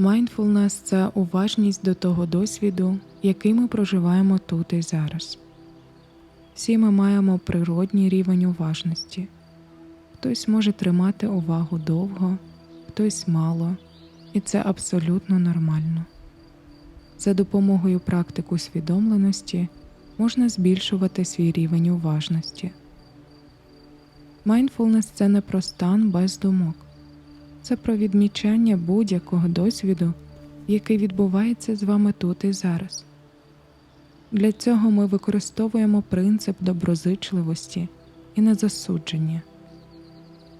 Mindfulness – це уважність до того досвіду, який ми проживаємо тут і зараз. Всі ми маємо природній рівень уважності. Хтось може тримати увагу довго, хтось мало, і це абсолютно нормально. За допомогою практик усвідомленості можна збільшувати свій рівень уважності. Mindfulness – це не про стан без думок, це про відмічання будь-якого досвіду, який відбувається з вами тут і зараз. Для цього ми використовуємо принцип доброзичливості і незасудження.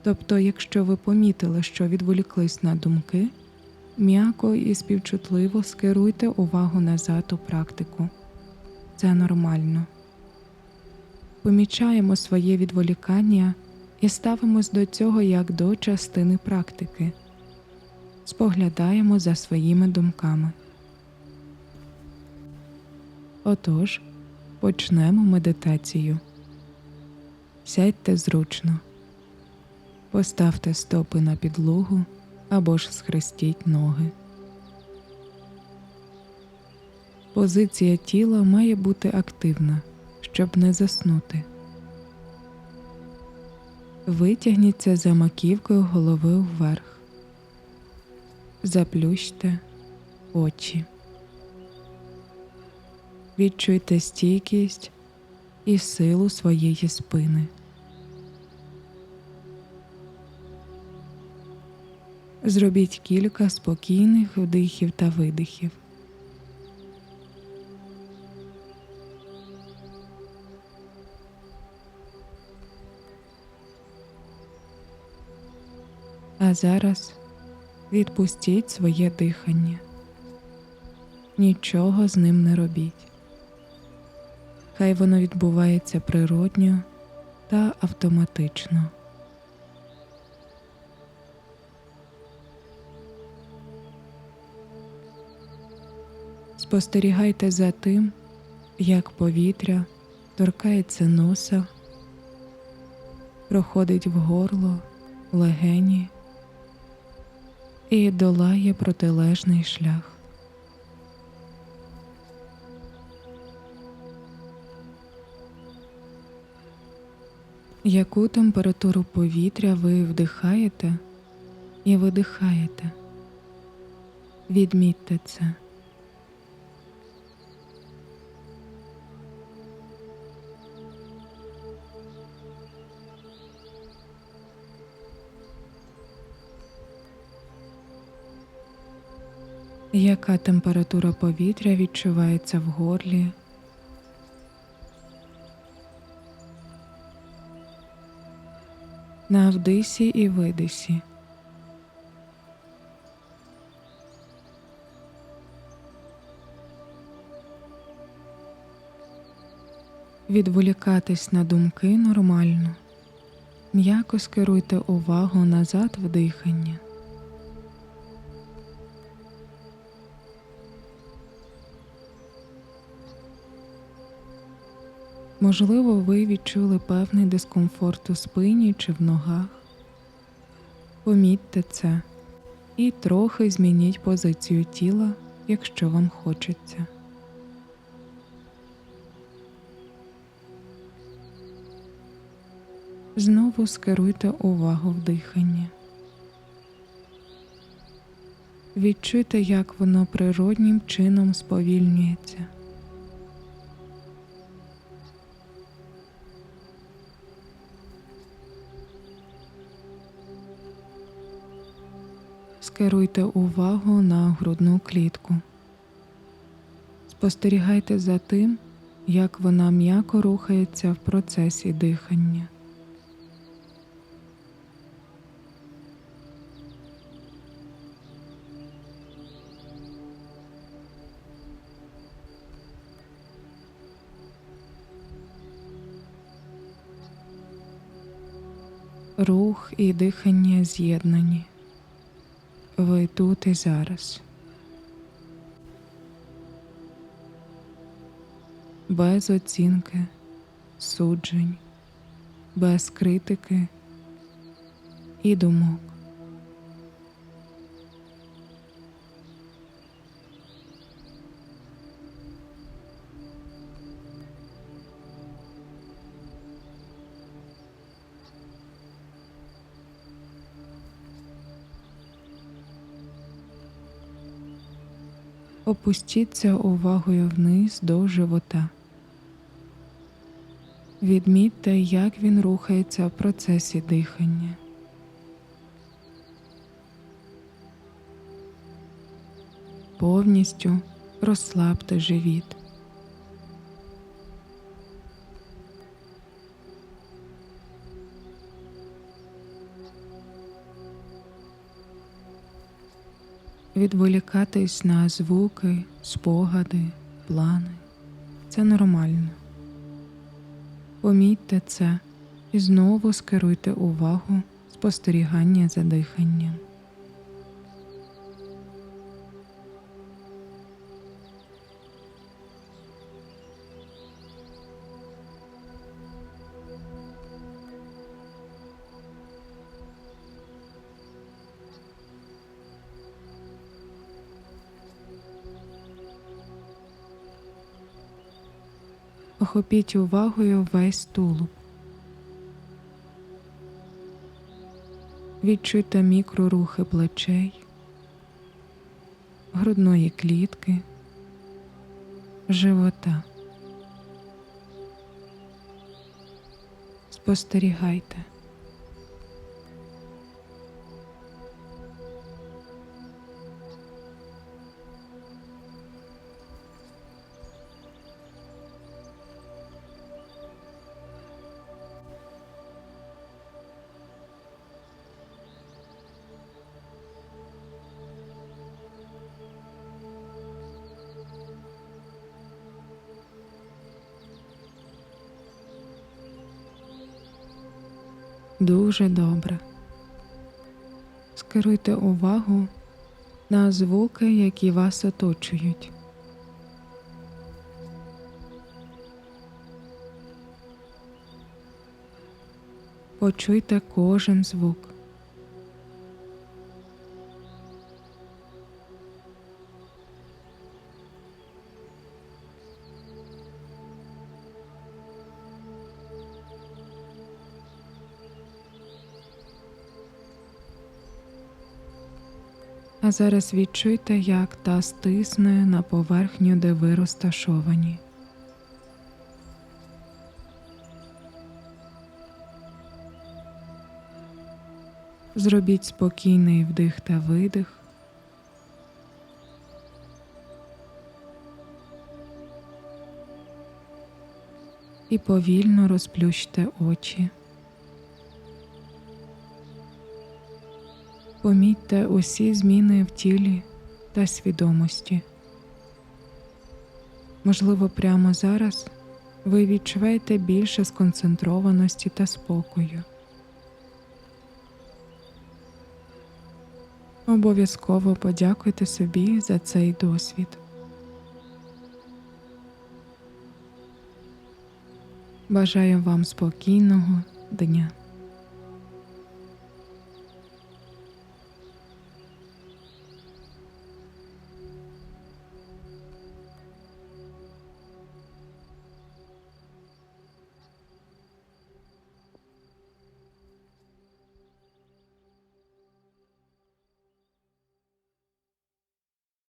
Тобто, якщо ви помітили, що відволіклись на думки, м'яко і співчутливо скеруйте увагу назад у практику. Це нормально. Помічаємо своє відволікання і ставимось до цього як до частини практики. Споглядаємо за своїми думками. Отож, почнемо медитацію. Сядьте зручно, поставте стопи на підлогу або ж схрестіть ноги. Позиція тіла має бути активна, щоб не заснути. Витягніться за маківкою голови вверх. Заплющте очі. Відчуйте стійкість і силу своєї спини. Зробіть кілька спокійних вдихів та видихів. А зараз відпустіть своє дихання. Нічого з ним не робіть. Хай воно відбувається природньо та автоматично. Спостерігайте за тим, як повітря торкається носа, проходить в горло, легені і долає протилежний шлях. Яку температуру повітря ви вдихаєте і видихаєте? Відмітьте це. Яка температура повітря відчувається в горлі? На вдисі і видисі. Відволікатись на думки нормально. М'яко скеруйте увагу назад в дихання. Можливо, ви відчули певний дискомфорт у спині чи в ногах. Помітьте це і трохи змініть позицію тіла, якщо вам хочеться. Знову скеруйте увагу в дихання. Відчуйте, як воно природнім чином сповільнюється. Скеруйте увагу на грудну клітку. Спостерігайте за тим, як вона м'яко рухається в процесі дихання. Рух і дихання з'єднані. Ви тут і зараз. Без оцінки, суджень, без критики і думок. Опустіться увагою вниз до живота. Відмітьте, як він рухається в процесі дихання. Повністю розслабте живіт. Відволікатись на звуки, спогади, плани це нормально. Помітьте це і знову скеруйте увагу спостерігання за диханням. Охопіть увагою весь тулуб. Відчуйте мікрорухи плечей, грудної клітки, живота. Спостерігайте. Дуже добре. Скеруйте увагу на звуки, які вас оточують. Почуйте кожен звук. А зараз відчуйте, як та стисне на поверхню, де ви розташовані. Зробіть спокійний вдих та видих. І повільно розплющте очі. Помітьте усі зміни в тілі та свідомості. Можливо, прямо зараз ви відчуваєте більше сконцентрованості та спокою. Обов'язково подякуйте собі за цей досвід. Бажаю вам спокійного дня.